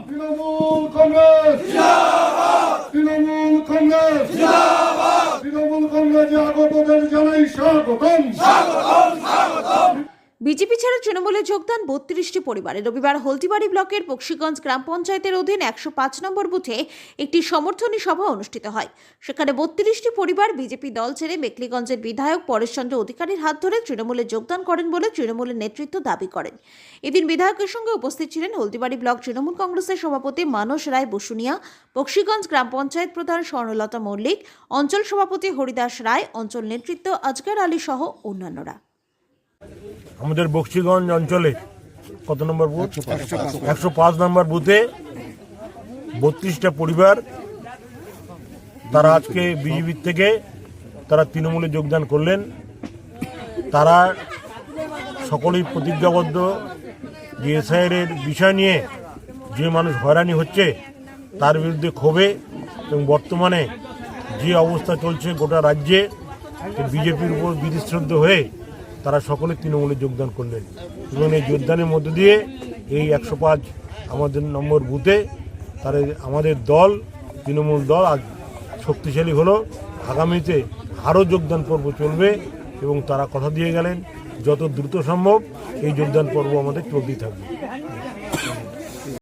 তৃণমূল কংগ্রেস তৃণমূল কংগ্রেস তৃণমূল কংগ্রেসে আগতদের জানাই স্বাগতম বিজেপি ছাড়া তৃণমূলে যোগদান বত্রিশটি পরিবারে। রবিবার হলদিবাড়ি ব্লকের বক্সিগঞ্জ গ্রাম পঞ্চায়েতের অধীন একশো পাঁচ নম্বর বুথে একটি সমর্থনী সভা অনুষ্ঠিত হয়। সেখানে বত্রিশটি পরিবার বিজেপি দল ছেড়ে মেকলিগঞ্জের বিধায়ক পরেশচন্দ্র অধিকারীর হাত ধরে তৃণমূলে যোগদান করেন বলে তৃণমূলের নেতৃত্ব দাবি করেন। এদিন বিধায়কের সঙ্গে উপস্থিত ছিলেন হলদিবাড়ি ব্লক তৃণমূল কংগ্রেসের সভাপতি মানস রায় বসুনিয়া, বক্সিগঞ্জ গ্রাম পঞ্চায়েত প্রধান স্বর্ণলতা মল্লিক, অঞ্চল সভাপতি হরিদাস রায়, অঞ্চল নেতৃত্ব আজগার আলী সহ অন্যান্যরা। আমাদের বক্সিগঞ্জ অঞ্চলে কত নম্বর বুথ? একশো পাঁচ নম্বর বুথে বত্রিশটা পরিবার। তারা আজকে বিজেপির থেকে তারা তৃণমূলে যোগদান করলেন। তারা সকলেই প্রতিজ্ঞাবদ্ধ যে এসআইয়ের বিষয় নিয়ে যে মানুষ হয়রানি হচ্ছে তার বিরুদ্ধে ক্ষোভে এবং বর্তমানে যে অবস্থা চলছে গোটা রাজ্যে বিজেপির উপর বিধিশ্রদ্ধ হয়ে তারা সকলে তৃণমূলে যোগদান করলেন। এবং এই যোগদানের মধ্য দিয়ে এই একশো পাঁচ আমাদের নম্বর বুথে তার আমাদের দল, তৃণমূল দল আজ শক্তিশালী হলো। আগামীতে আরও যোগদান পর্ব চলবে এবং তারা কথা দিয়ে গেলেন, যত দ্রুত সম্ভব এই যোগদান পর্ব আমাদের চলতেই থাকবে।